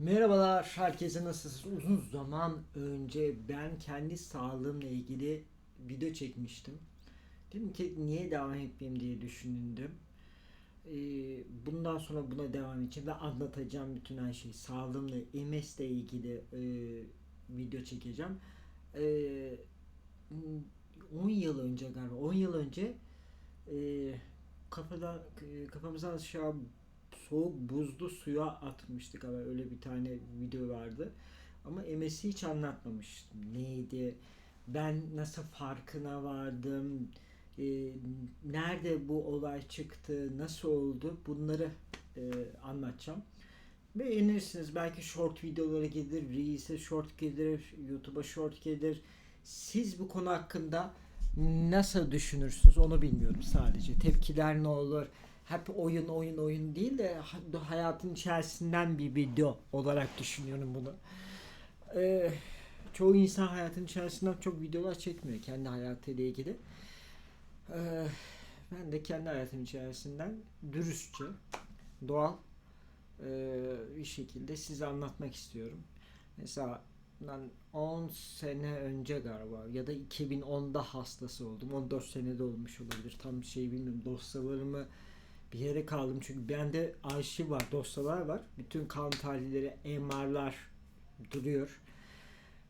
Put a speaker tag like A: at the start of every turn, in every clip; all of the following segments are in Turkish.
A: Merhabalar, herkese nasılsınız? Uzun zaman önce ben kendi sağlığımla ilgili video çekmiştim. Dedim ki niye devam etmeyeyim diye düşündüm. Ee, bundan sonra buna devam edeceğim ve anlatacağım bütün her şeyi. Sağlığımla, MS ile ilgili e, video çekeceğim. Ee, 10 yıl önce galiba, 10 yıl önce e, kafadan, kafamızdan aşağı soğuk buzlu suya atmıştık ama öyle bir tane video vardı. Ama MS'i hiç anlatmamıştım. Neydi? Ben nasıl farkına vardım? Ee, nerede bu olay çıktı? Nasıl oldu? Bunları e, anlatacağım. Beğenirsiniz. Belki short videolara gelir, Reels'e short gelir, YouTube'a short gelir. Siz bu konu hakkında nasıl düşünürsünüz onu bilmiyorum sadece. Tepkiler ne olur? Hep oyun oyun oyun değil de ha- hayatın içerisinden bir video olarak düşünüyorum bunu. Ee, çoğu insan hayatın içerisinden çok videolar çekmiyor kendi hayatıyla ilgili. Ee, ben de kendi hayatım içerisinden dürüstçe, doğal e, bir şekilde size anlatmak istiyorum. Mesela ben 10 sene önce galiba ya da 2010'da hastası oldum. 14 senede olmuş olabilir. Tam şey bilmiyorum. Dosyalarımı bir yere kaldım çünkü bende arşiv var, dosyalar var. Bütün kan tahlilleri, MR'lar duruyor.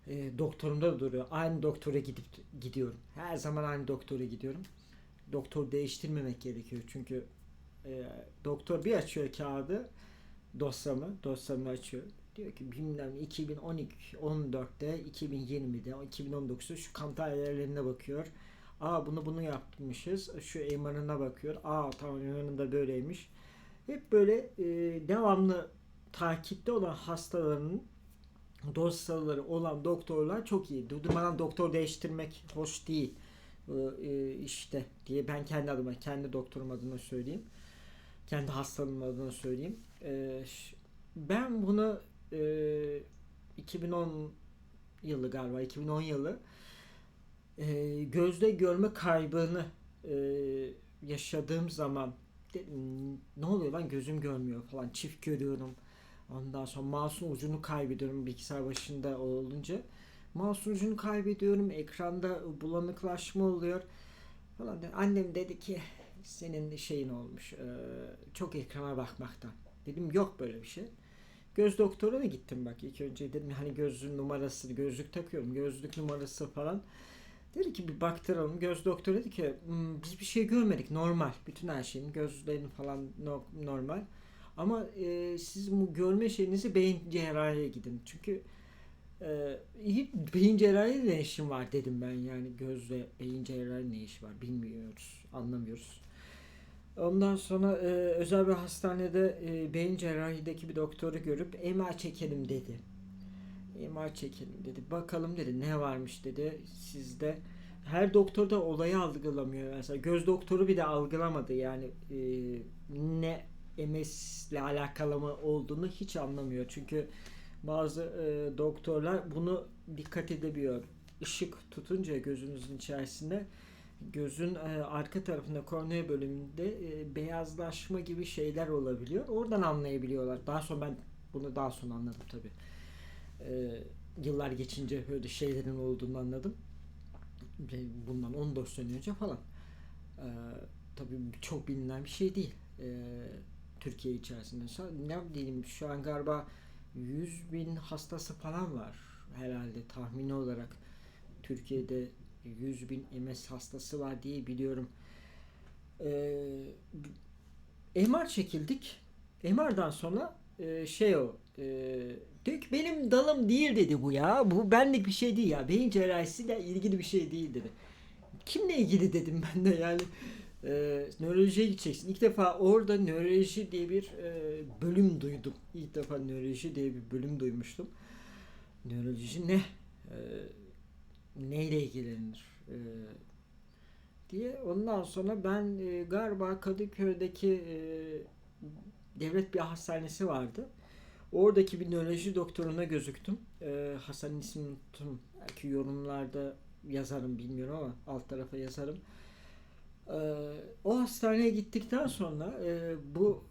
A: E, doktorumda da duruyor. Aynı doktora gidip gidiyorum. Her zaman aynı doktora gidiyorum. Doktor değiştirmemek gerekiyor çünkü e, doktor bir açıyor kağıdı dosyamı, dosyamı açıyor. Diyor ki bilmem 2012, 14'te, 2020'de, 2019'da şu kan tahlillerine bakıyor. Aa bunu bunu yapmışız. Şu MR'ına bakıyor. Aa tamam MR'ında böyleymiş. Hep böyle e, devamlı takipte olan hastaların dosyaları olan doktorlar çok iyi. Durmadan doktor değiştirmek hoş değil. E, işte diye ben kendi adıma, kendi doktorum adına söyleyeyim. Kendi hastalığım adına söyleyeyim. E, ben bunu e, 2010 yılı galiba 2010 yılı e, gözde görme kaybını e, yaşadığım zaman dedim, ne oluyor lan gözüm görmüyor falan çift görüyorum. Ondan sonra mouse'un ucunu kaybediyorum bilgisayar başında olunca. Mouse'un ucunu kaybediyorum. Ekranda bulanıklaşma oluyor. Falan. Annem dedi ki senin şeyin olmuş. e, çok ekrana bakmaktan. Dedim yok böyle bir şey. Göz doktoruna gittim bak ilk önce dedim hani gözlük numarası gözlük takıyorum gözlük numarası falan. Dedi ki bir baktıralım. Göz doktoru dedi ki "Hmm, biz bir şey görmedik normal. Bütün her şeyin gözlerin falan no- normal. Ama e, siz bu görme şeyinizi beyin cerrahiye gidin. Çünkü e, iyi beyin cerrahi ne işin var dedim ben yani gözle beyin cerrahi ne işi var bilmiyoruz anlamıyoruz. Ondan sonra e, özel bir hastanede e, beyin cerrahideki bir doktoru görüp MR çekelim dedi. MR çekelim dedi. Bakalım dedi ne varmış dedi sizde. Her doktor da olayı algılamıyor. Mesela göz doktoru bile algılamadı yani e, ne MS ile alakalı mı olduğunu hiç anlamıyor. Çünkü bazı e, doktorlar bunu dikkat edebiliyor. Işık tutunca gözünüzün içerisinde gözün e, arka tarafında kornea bölümünde e, beyazlaşma gibi şeyler olabiliyor. Oradan anlayabiliyorlar. Daha sonra ben bunu daha sonra anladım tabii e, yıllar geçince böyle şeylerin olduğunu anladım. Bundan 14 sene önce falan. E, tabii çok bilinen bir şey değil. E, Türkiye içerisinde. Ne diyeyim şu an galiba 100 bin hastası falan var herhalde tahmini olarak. Türkiye'de 100 bin MS hastası var diye biliyorum. E, MR çekildik. MR'dan sonra e, şey o e, ki benim dalım değil dedi bu ya. Bu benlik bir şey değil ya. Beyin cerrahisiyle ilgili bir şey değil dedi. Kimle ilgili dedim ben de yani. E, nörolojiye gideceksin. İlk defa orada nöroloji diye bir e, bölüm duydum. İlk defa nöroloji diye bir bölüm duymuştum. Nöroloji ne? E, neyle ilgilenir? E, diye. Ondan sonra ben e, galiba Kadıköy'deki e, devlet bir hastanesi vardı. Oradaki bir nöroloji doktoruna gözüktüm. Ee, Hasan ismini unuttum. Belki yorumlarda yazarım bilmiyorum ama alt tarafa yazarım. Ee, o hastaneye gittikten sonra e, bu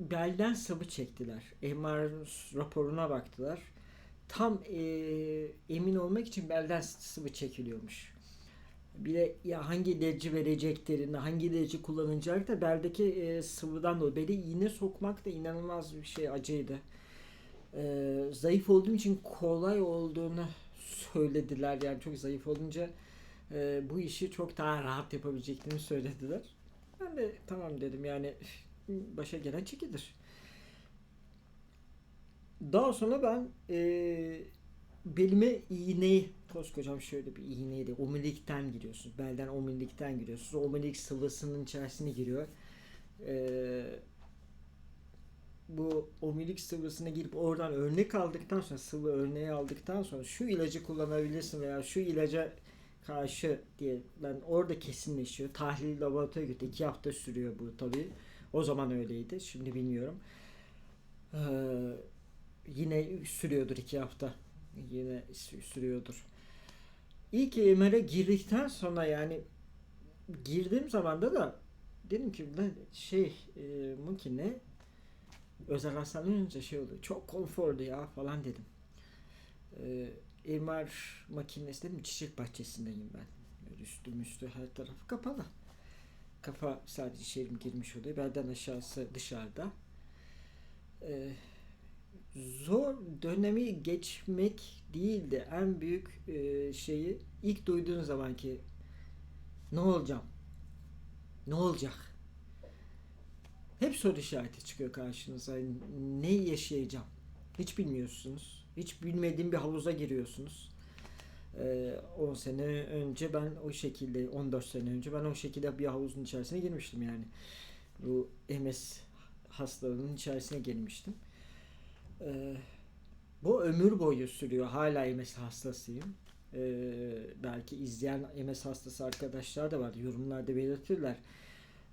A: belden sıvı çektiler. MR raporuna baktılar. Tam e, emin olmak için belden sıvı çekiliyormuş. Bir de ya hangi ilacı vereceklerini, hangi ilacı kullanacak da beldeki e, sıvıdan dolayı. Beli iğne sokmak da inanılmaz bir şey acıydı. E, zayıf olduğum için kolay olduğunu söylediler. Yani çok zayıf olunca e, bu işi çok daha rahat yapabileceklerini söylediler. Ben de tamam dedim yani başa gelen çekilir. Daha sonra ben e, belime iğneyi koskocam şöyle bir iğneyle omurilikten giriyorsunuz. Belden omurilikten giriyorsunuz. Omurilik sıvısının içerisine giriyor. E, bu omurilik sıvısına girip oradan örnek aldıktan sonra sıvı örneği aldıktan sonra şu ilacı kullanabilirsin veya şu ilaca karşı diye ben orada kesinleşiyor. Tahlil laboratuvara gitti. iki hafta sürüyor bu tabii. O zaman öyleydi. Şimdi bilmiyorum. Ee, yine sürüyordur iki hafta. Yine sürüyordur. İlk MR'e girdikten sonra yani girdiğim zaman da dedim ki şey e, mümkün ne özel hastane önce şey oldu. Çok konforlu ya falan dedim. E, MR makinesi dedim çiçek bahçesindeyim ben. Böyle üstüm üstü her taraf kapalı. Kafa sadece şeyim girmiş oluyor. Belden aşağısı dışarıda. Ee, zor dönemi geçmek değildi. En büyük e, şeyi ilk duyduğun zamanki ne olacağım? Ne olacak? Hep soru işareti çıkıyor karşınıza. Ne yaşayacağım? Hiç bilmiyorsunuz. Hiç bilmediğim bir havuza giriyorsunuz. 10 sene önce ben o şekilde 14 sene önce ben o şekilde bir havuzun içerisine girmiştim yani. Bu MS hastalığının içerisine girmiştim. Ee, bu ömür boyu sürüyor. Hala MS hastasıyım. Ee, belki izleyen MS hastası arkadaşlar da var. Yorumlarda belirtirler.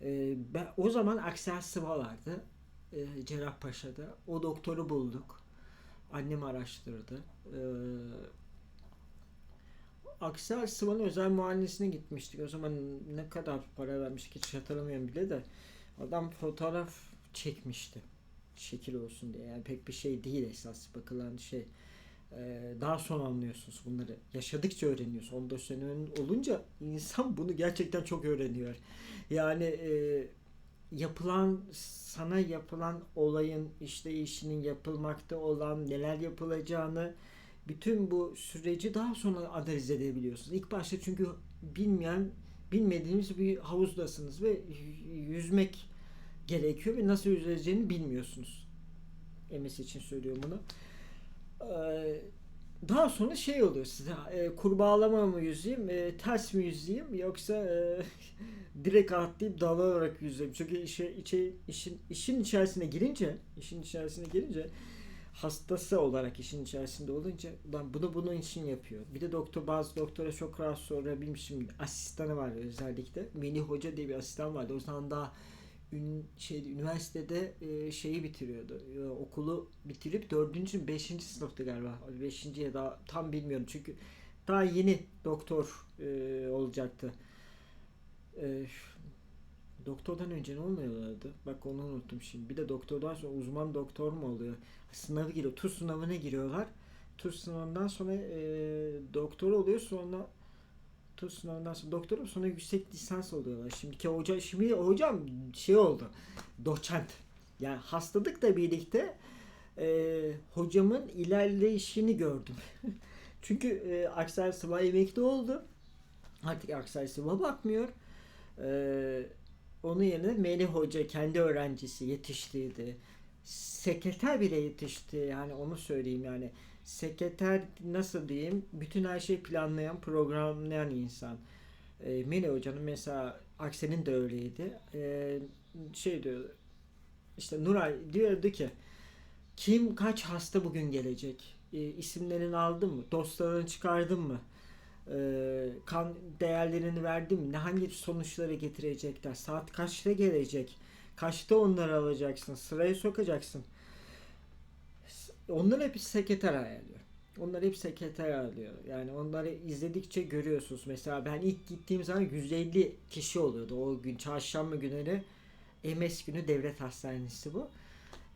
A: Ee, ben, o zaman aksel sıva vardı. Ee, Cerrahpaşa'da. O doktoru bulduk. Annem araştırdı. Ee, Aksel Sıvan'ın özel muayenesine gitmiştik. O zaman ne kadar para vermiştik hiç hatırlamıyorum bile de. Adam fotoğraf çekmişti. Şekil olsun diye. Yani pek bir şey değil esas bakılan şey. Ee, daha sonra anlıyorsunuz bunları. Yaşadıkça öğreniyorsun. 14 sene olunca insan bunu gerçekten çok öğreniyor. Yani e, yapılan sana yapılan olayın işte işinin yapılmakta olan neler yapılacağını bütün bu süreci daha sonra analiz edebiliyorsunuz. İlk başta çünkü bilmeyen, bilmediğiniz bir havuzdasınız ve yüzmek gerekiyor ve nasıl yüzeceğini bilmiyorsunuz. MS için söylüyorum bunu. Ee, daha sonra şey oluyor size e, kurbağalama mı yüzeyim, e, ters mi yüzeyim yoksa e, direkt atlayıp dalarak yüzeyim. Çünkü işe, içe, işin, işin içerisine girince, işin içerisine girince hastası olarak işin içerisinde olunca ben bunu bunun için yapıyor. Bir de doktor bazı doktora çok rahat sorabilmişim. Asistanı var özellikle. Melih Hoca diye bir asistan vardı. O zaman daha ün, şey, üniversitede e, şeyi bitiriyordu. E, okulu bitirip dördüncü, beşinci sınıftı galiba. Beşinci ya da tam bilmiyorum. Çünkü daha yeni doktor e, olacaktı. E, doktordan önce ne olmuyorlardı? Bak onu unuttum şimdi. Bir de doktordan sonra uzman doktor mu oluyor? Sınavı giriyor. TUS sınavına giriyorlar. TUS sınavından sonra e, doktor oluyor. Sonra TUS sınavından sonra doktor oluyor. Sonra yüksek lisans oluyorlar. Şimdiki hoca, şimdi hocam şey oldu. Doçent. Yani hastalıkla birlikte e, hocamın ilerleyişini gördüm. Çünkü e, Aksel Sıva emekli oldu. Artık Aksel Sıva bakmıyor. Eee onun yerine Melih Hoca kendi öğrencisi yetiştirdi. Sekreter bile yetişti yani onu söyleyeyim yani. Sekreter nasıl diyeyim bütün her şeyi planlayan programlayan insan. E, Melih Hoca'nın mesela Aksen'in de öyleydi. E, şey diyor işte Nuray diyordu ki kim kaç hasta bugün gelecek? E, isimlerini aldın mı? Dostlarını çıkardın mı? e, kan değerlerini verdim ne hangi sonuçları getirecekler saat kaçta gelecek kaçta onları alacaksın sıraya sokacaksın onları hep sekreter ayarlıyor. Onları hep sekreter ayarlıyor. Yani onları izledikçe görüyorsunuz. Mesela ben ilk gittiğim zaman 150 kişi oluyordu. O gün çarşamba günleri MS günü devlet hastanesi bu.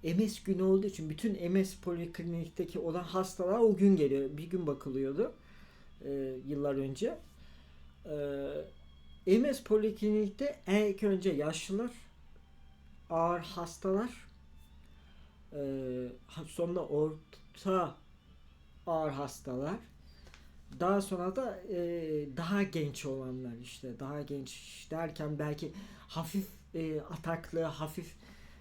A: MS günü olduğu için bütün MS poliklinikteki olan hastalar o gün geliyor. Bir gün bakılıyordu e, yıllar önce. E, MS poliklinikte ilk önce yaşlılar, ağır hastalar, sonra orta ağır hastalar, daha sonra da e, daha genç olanlar işte daha genç derken belki hafif e, ataklı, hafif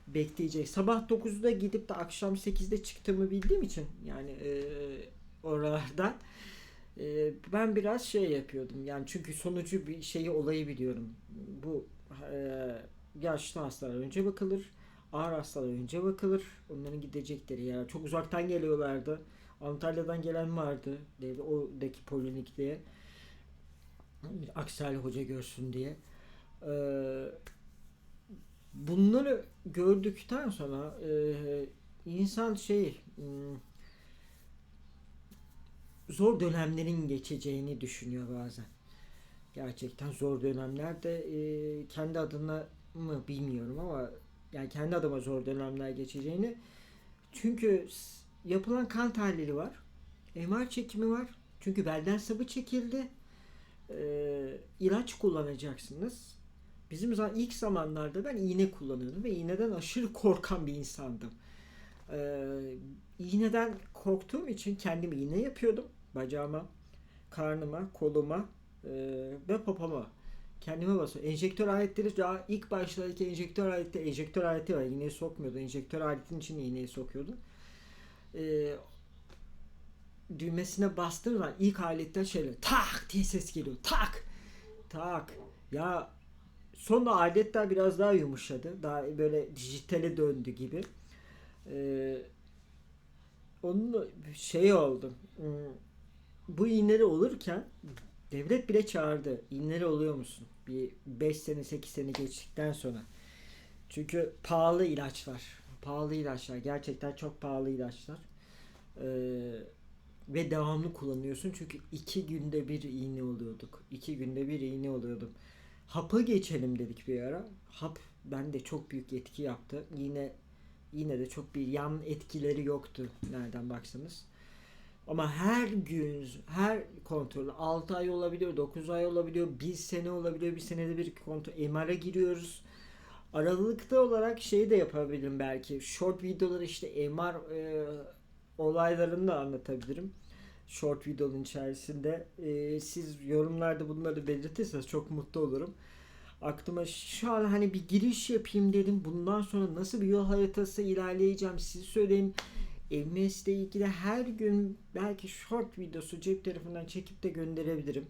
A: bekleyecek. Sabah 9'da gidip de akşam 8'de çıktığımı bildiğim için yani e, oralardan e, ben biraz şey yapıyordum. Yani çünkü sonucu bir şeyi olayı biliyorum. Bu e, yaşlı hastalar önce bakılır. Ağır hastalar önce bakılır. Onların gidecekleri yer. Çok uzaktan geliyorlardı. Antalya'dan gelen vardı. Dedi, oradaki polinikliğe. Aksel Hoca görsün diye. Ee, bunları gördükten sonra e, insan şey hmm, zor dönemlerin geçeceğini düşünüyor bazen. Gerçekten zor dönemlerde e, kendi adına mı bilmiyorum ama yani kendi adıma zor dönemler geçeceğini. Çünkü yapılan kan tahlili var. MR çekimi var. Çünkü belden sabı çekildi. Ee, ilaç kullanacaksınız. Bizim zaman ilk zamanlarda ben iğne kullanıyordum ve iğneden aşırı korkan bir insandım. Ee, iğneden korktuğum için kendim iğne yapıyordum bacağıma, karnıma, koluma e, ve popoma. Kendime basıyorum. Enjektör aletleri daha ilk başlardaki enjektör aleti, enjektör aleti var. İğneyi sokmuyordu. Enjektör aletin içine iğneyi sokuyordu. Ee, düğmesine bastığım ilk aletten şöyle tak diye ses geliyor. Tak! Tak! Ya Sonra aletler biraz daha yumuşadı. Daha böyle dijitale döndü gibi. Ee, onun şey oldu. Hmm, bu iğneleri olurken devlet bile çağırdı. İğneleri oluyor musun? Bir 5 sene 8 sene geçtikten sonra. Çünkü pahalı ilaçlar. Pahalı ilaçlar. Gerçekten çok pahalı ilaçlar. Ee, ve devamlı kullanıyorsun. Çünkü iki günde bir iğne oluyorduk. İki günde bir iğne oluyordum. Hapı geçelim dedik bir ara. Hap bende çok büyük etki yaptı. Yine yine de çok bir yan etkileri yoktu nereden baksanız. Ama her gün, her kontrol 6 ay olabiliyor, 9 ay olabiliyor, 1 sene olabiliyor, bir senede bir kontrol. MR'a giriyoruz. Aralıkta olarak şey de yapabilirim belki. Short videoları işte MR e, olaylarını da anlatabilirim short videonun içerisinde. E, siz yorumlarda bunları belirtirseniz çok mutlu olurum. Aklıma şu an hani bir giriş yapayım dedim. Bundan sonra nasıl bir yol haritası ilerleyeceğim siz söyleyin. MS ile ilgili her gün belki short videosu cep tarafından çekip de gönderebilirim.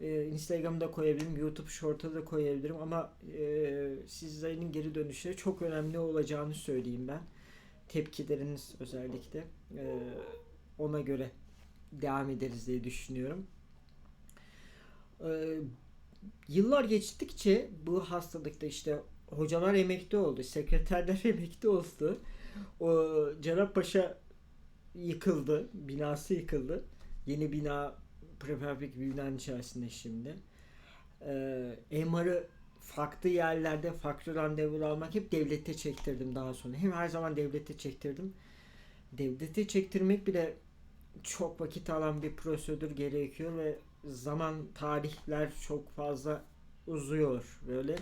A: Ee, Instagram'da koyabilirim, YouTube Short'a da koyabilirim ama e, sizlerin geri dönüşleri çok önemli olacağını söyleyeyim ben. Tepkileriniz özellikle e, ona göre devam ederiz diye düşünüyorum. Ee, yıllar geçtikçe bu hastalıkta işte hocalar emekli oldu, sekreterler emekli oldu. O Cerrahpaşa yıkıldı, binası yıkıldı. Yeni bina prefabrik binanın içerisinde şimdi. Ee, MR'ı farklı yerlerde farklı randevular almak hep devlete çektirdim daha sonra. Hem her zaman devlete çektirdim. Devlete çektirmek bile çok vakit alan bir prosedür gerekiyor ve zaman tarihler çok fazla uzuyor böyle.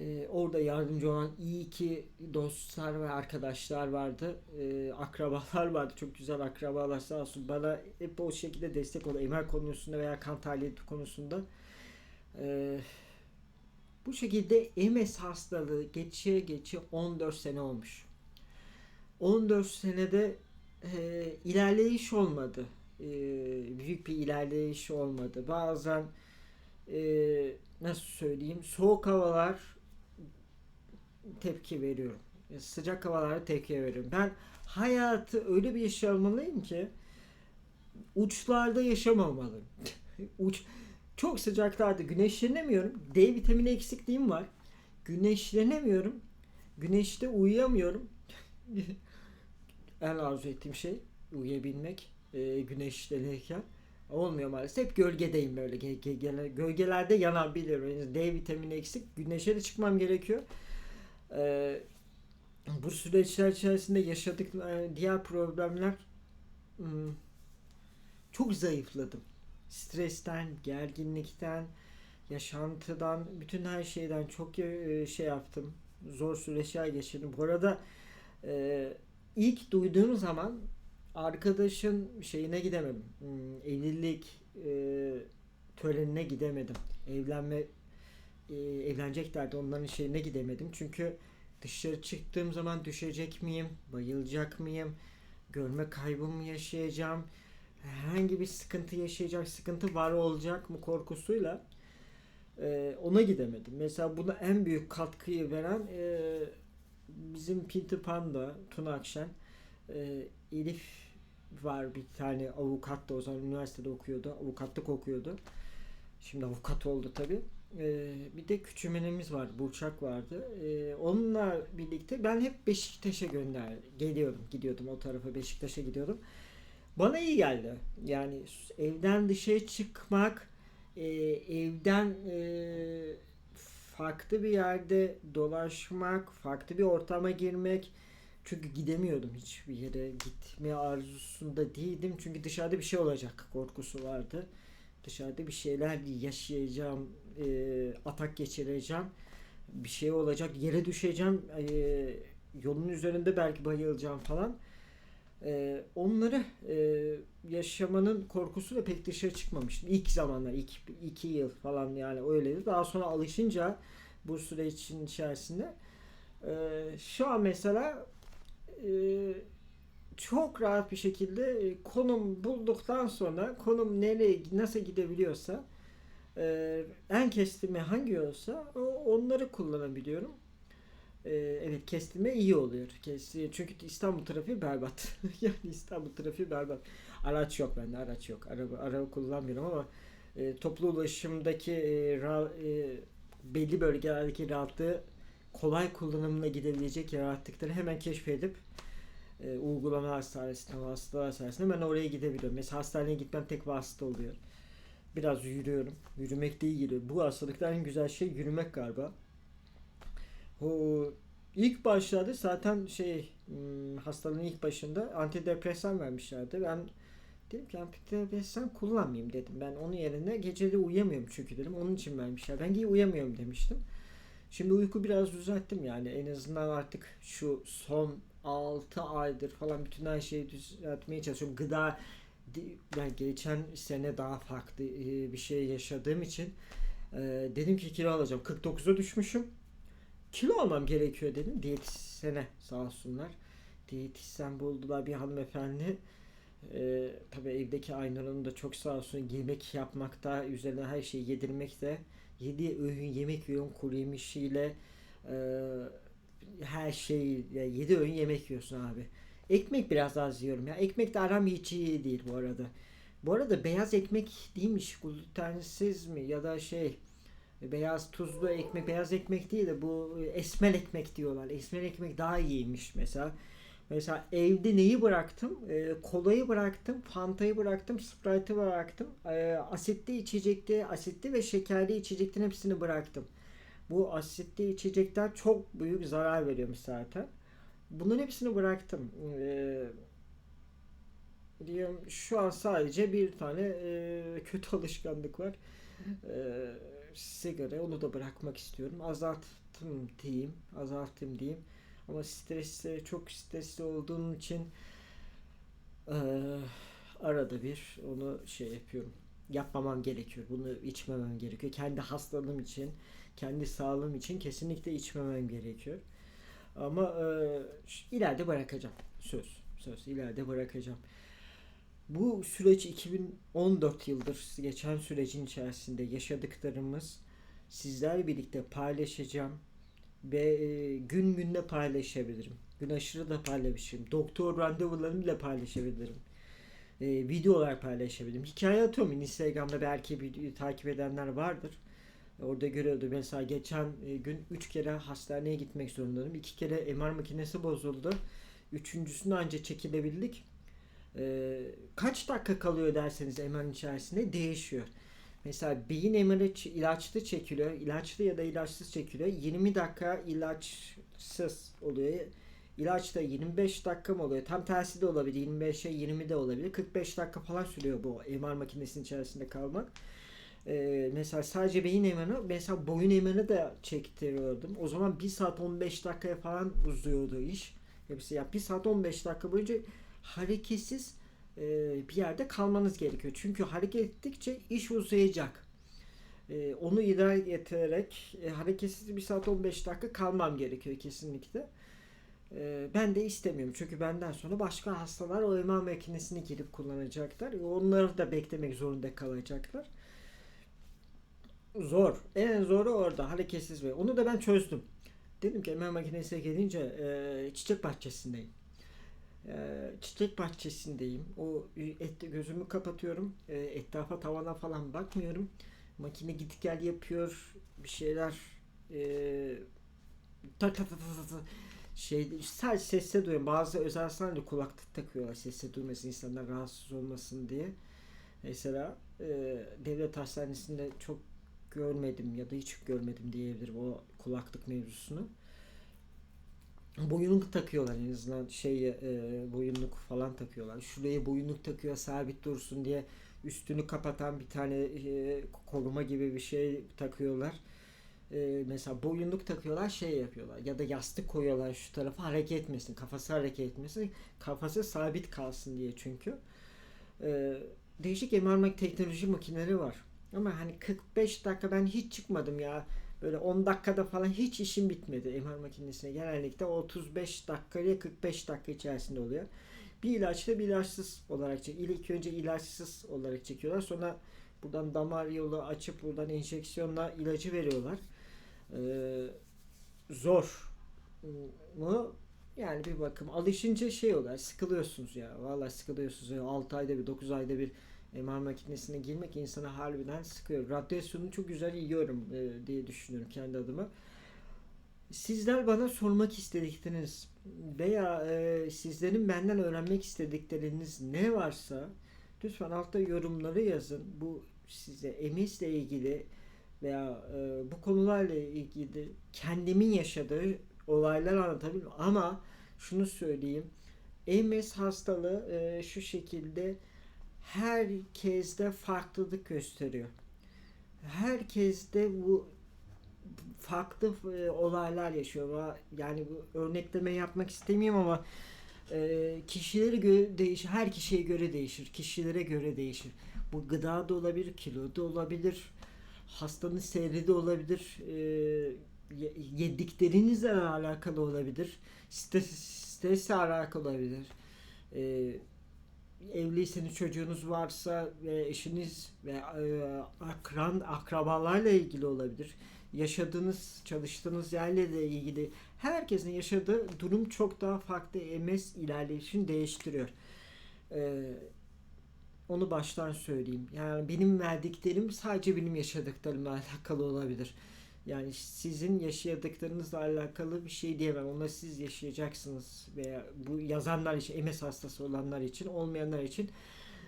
A: Ee, orada yardımcı olan iyi ki dostlar ve arkadaşlar vardı. Ee, akrabalar vardı. Çok güzel akrabalar sağ olsun. Bana hep o şekilde destek oldu. Emel konusunda veya kan tahlili konusunda. Ee, bu şekilde MS hastalığı geçe geçe 14 sene olmuş. 14 senede e, ilerleyiş olmadı. E, büyük bir ilerleyiş olmadı. Bazen e, nasıl söyleyeyim soğuk havalar tepki veriyorum. E, sıcak havalara tepki veriyorum. Ben hayatı öyle bir yaşamalıyım ki uçlarda yaşamamalıyım. Uç çok sıcaklarda güneşlenemiyorum. D vitamini eksikliğim var. Güneşlenemiyorum. Güneşte uyuyamıyorum. en arzu ettiğim şey uyuyabilmek e, güneşlenirken. Olmuyor maalesef. Hep gölgedeyim böyle. Gölgelerde yanabiliyorum. D vitamini eksik. Güneşe de çıkmam gerekiyor. Ee, bu süreçler içerisinde yaşadık e, diğer problemler hmm, çok zayıfladım. Stresten, gerginlikten, yaşantıdan, bütün her şeyden çok e, şey yaptım. Zor süreçler geçirdim. Bu arada e, ilk duyduğum zaman arkadaşın şeyine gidemedim. Hmm, evlilik e, törenine gidemedim. Evlenme e, evleneceklerdi onların şeyine gidemedim. Çünkü dışarı çıktığım zaman düşecek miyim? Bayılacak mıyım? Görme kaybı mı yaşayacağım? Herhangi bir sıkıntı yaşayacak, sıkıntı var olacak mı korkusuyla e, ona gidemedim. Mesela buna en büyük katkıyı veren e, bizim Peter Panda, Tuna Akşen, e, Elif var bir tane avukat da o zaman üniversitede okuyordu. Avukatlık okuyordu. Şimdi avukat oldu tabi. Ee, bir de küçümenimiz vardı. Burçak vardı. Ee, onunla birlikte ben hep Beşiktaş'a gönder geliyordum. Gidiyordum o tarafa Beşiktaş'a gidiyordum. Bana iyi geldi. Yani evden dışarı çıkmak, e, evden e, farklı bir yerde dolaşmak, farklı bir ortama girmek. Çünkü gidemiyordum hiçbir yere. Gitme arzusunda değildim. Çünkü dışarıda bir şey olacak korkusu vardı. Dışarıda bir şeyler yaşayacağım, e, atak geçireceğim. Bir şey olacak, yere düşeceğim, e, yolun üzerinde belki bayılacağım falan. E, onları e, yaşamanın korkusuyla pek dışarı çıkmamıştım. İlk zamanlar, ilk iki yıl falan yani öyleydi. Daha sonra alışınca bu sürecin içerisinde e, şu an mesela e, çok rahat bir şekilde e, konum bulduktan sonra konum nereye nasıl gidebiliyorsa e, en kestime hangi olsa onları kullanabiliyorum. E, evet kestime iyi oluyor. Kesti, çünkü İstanbul trafiği berbat. yani İstanbul trafiği berbat. Araç yok bende araç yok. Araba, araba kullanmıyorum ama e, toplu ulaşımdaki e, ra, e, belli bölgelerdeki rahatlığı kolay kullanımla gidebilecek yarattıkları hemen keşfedip e, uygulama hastanesinde, hastalar hastanesinde ben oraya gidebiliyorum. Mesela hastaneye gitmem tek vasıta oluyor. Biraz yürüyorum. Yürümek de iyi geliyor. Bu hastalıkta en güzel şey yürümek galiba. O ilk başlarda zaten şey hmm, hastalığın ilk başında antidepresan vermişlerdi. Ben dedim ki antidepresan kullanmayayım dedim. Ben onun yerine geceleri uyuyamıyorum çünkü dedim. Onun için vermişler. Ben iyi uyuyamıyorum demiştim. Şimdi uyku biraz düzelttim yani. En azından artık şu son 6 aydır falan bütün her şeyi düzeltmeye çalışıyorum. Gıda yani geçen sene daha farklı e, bir şey yaşadığım için e, dedim ki kilo alacağım. 49'a düşmüşüm. Kilo almam gerekiyor dedim. Diyetisyene sağ olsunlar. Diyetisyen buldular bir hanımefendi. Ee, tabii evdeki Aynur'un da çok sağ olsun yemek yapmakta, üzerine her şeyi yedirmekte. Yedi öğün yemek yiyorum kuru yemişiyle. Ee, her şey ya yedi öğün yemek yiyorsun abi. Ekmek biraz az yiyorum ya. Ekmek de aram hiç iyi değil bu arada. Bu arada beyaz ekmek değilmiş. Glutensiz mi ya da şey beyaz tuzlu ekmek beyaz ekmek değil de bu esmer ekmek diyorlar. Esmer ekmek daha iyiymiş mesela. Mesela evde neyi bıraktım? E, kolayı bıraktım, fantayı bıraktım, sprite'ı bıraktım. E, asitli içecekte, asitli ve şekerli içeceklerin hepsini bıraktım. Bu asitli içecekler çok büyük zarar veriyormuş zaten. Bunların hepsini bıraktım. Ee, diyorum şu an sadece bir tane e, kötü alışkanlık var. E, sigara onu da bırakmak istiyorum. Azalttım diyeyim. Azalttım diyeyim. Ama stresli, çok stresli olduğum için e, arada bir onu şey yapıyorum. Yapmamam gerekiyor. Bunu içmemem gerekiyor. Kendi hastalığım için kendi sağlığım için kesinlikle içmemem gerekiyor. Ama e, ileride bırakacağım. Söz. Söz. ileride bırakacağım. Bu süreç 2014 yıldır geçen sürecin içerisinde yaşadıklarımız sizlerle birlikte paylaşacağım ve e, gün günde paylaşabilirim. Gün aşırı da paylaşırım. Doktor randevularını bile paylaşabilirim. E, videolar paylaşabilirim. Hikaye atıyorum Instagram'da belki bir, takip edenler vardır. Orada görüyordu. Mesela geçen e, gün 3 kere hastaneye gitmek zorundaydım. 2 kere MR makinesi bozuldu. Üçüncüsünü anca çekilebildik. E, kaç dakika kalıyor derseniz MR içerisinde değişiyor. Mesela beyin MR'ı ilaçlı çekiliyor. ilaçlı ya da ilaçsız çekiliyor. 20 dakika ilaçsız oluyor. İlaçta 25 dakika mı oluyor? Tam tersi de olabilir. 25'e 20 de olabilir. 45 dakika falan sürüyor bu MR makinesinin içerisinde kalmak. Ee, mesela sadece beyin MR'ı mesela boyun MR'ı da çektiriyordum. O zaman 1 saat 15 dakikaya falan uzuyordu iş. Hepsi ya 1 saat 15 dakika boyunca hareketsiz e, bir yerde kalmanız gerekiyor. Çünkü hareket ettikçe iş uzayacak. E, onu idare ettirerek e, hareketsiz 1 saat 15 dakika kalmam gerekiyor kesinlikle. E, ben de istemiyorum. Çünkü benden sonra başka hastalar o MR makinesini girip kullanacaklar. E, Onları da beklemek zorunda kalacaklar. Zor. En zoru orada. Hareketsiz ve onu da ben çözdüm. Dedim ki MR makinesine gelince e, çiçek bahçesindeyim. E, çiçek bahçesindeyim. O et, gözümü kapatıyorum. E, etrafa tavana falan bakmıyorum. Makine git gel yapıyor. Bir şeyler e, ta ta ta ta ta ta şey sadece sesle duyuyorum. Bazı özel hastaneler kulaklık takıyorlar sesle duymasın insanlar rahatsız olmasın diye. Mesela e, devlet hastanesinde çok görmedim ya da hiç görmedim diyebilirim o kulaklık mevzusunu. Boyunluk takıyorlar en azından şey e, boyunluk falan takıyorlar. Şuraya boyunluk takıyor sabit dursun diye üstünü kapatan bir tane e, koruma gibi bir şey takıyorlar. E, mesela boyunluk takıyorlar şey yapıyorlar ya da yastık koyuyorlar şu tarafa hareket etmesin kafası hareket etmesin kafası sabit kalsın diye çünkü. E, değişik MR teknoloji makineleri var. Ama hani 45 dakika ben hiç çıkmadım ya. Böyle 10 dakikada falan hiç işim bitmedi MR makinesine. Genellikle 35 dakika ile 45 dakika içerisinde oluyor. Bir ilaçla bir ilaçsız olarak çekiyor. İlk önce ilaçsız olarak çekiyorlar. Sonra buradan damar yolu açıp buradan enjeksiyonla ilacı veriyorlar. Ee, zor mu? Yani bir bakım alışınca şey oluyor. Sıkılıyorsunuz ya. Vallahi sıkılıyorsunuz. Ya. 6 ayda bir 9 ayda bir MR makinesine girmek insanı harbiden sıkıyor. Radyasyonu çok güzel yiyorum e, diye düşünüyorum kendi adıma. Sizler bana sormak istedikleriniz veya e, sizlerin benden öğrenmek istedikleriniz ne varsa lütfen altta yorumları yazın. Bu size MS ile ilgili veya e, bu konularla ilgili kendimin yaşadığı olaylar anlatabilirim. Ama şunu söyleyeyim. MS hastalığı e, şu şekilde herkeste farklılık gösteriyor. Herkeste bu farklı e, olaylar yaşıyor. Yani bu örnekleme yapmak istemiyorum ama e, kişilere göre değişir. Her kişiye göre değişir. Kişilere göre değişir. Bu gıda da olabilir, kilo da olabilir, hastanın seyri de olabilir, e, yediklerinizle alakalı olabilir, stres, stresle alakalı olabilir. E, evliyseniz çocuğunuz varsa ve eşiniz ve e, akran akrabalarla ilgili olabilir. Yaşadığınız, çalıştığınız yerle de ilgili herkesin yaşadığı durum çok daha farklı MS ilerleyişini değiştiriyor. Ee, onu baştan söyleyeyim. Yani benim verdiklerim sadece benim yaşadıklarımla alakalı olabilir. Yani sizin yaşadıklarınızla alakalı bir şey diyemem. Onları siz yaşayacaksınız veya bu yazanlar için, MS hastası olanlar için, olmayanlar için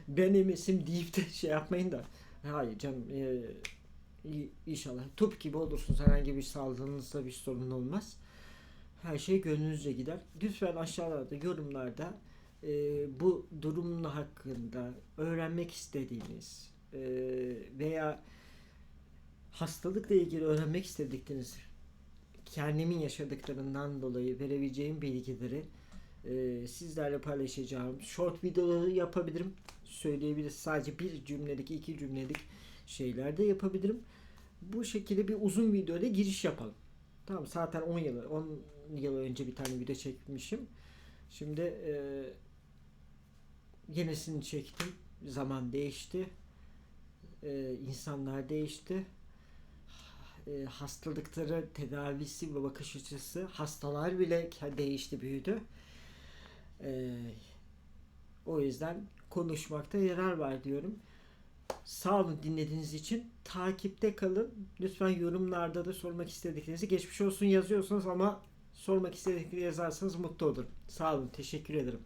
A: ben MS'im deyip de şey yapmayın da. Hayır canım. E, inşallah top gibi olursunuz. Herhangi bir sağlığınızda bir sorun olmaz. Her şey gönlünüzce gider. Lütfen aşağılarda yorumlarda e, bu durumun hakkında öğrenmek istediğiniz e, veya hastalıkla ilgili öğrenmek istedikleriniz kendimin yaşadıklarından dolayı verebileceğim bilgileri e, sizlerle paylaşacağım. Short videoları yapabilirim. Söyleyebiliriz. Sadece bir cümlelik, iki cümlelik şeyler de yapabilirim. Bu şekilde bir uzun videoyla giriş yapalım. Tamam zaten 10 yıl 10 yıl önce bir tane video çekmişim. Şimdi e, yenisini çektim. Zaman değişti. E, insanlar değişti e, hastalıkları tedavisi ve bakış açısı hastalar bile değişti büyüdü. E, o yüzden konuşmakta yarar var diyorum. Sağ olun dinlediğiniz için. Takipte kalın. Lütfen yorumlarda da sormak istediklerinizi geçmiş olsun yazıyorsunuz ama sormak istediklerinizi yazarsanız mutlu olurum. Sağ olun. Teşekkür ederim.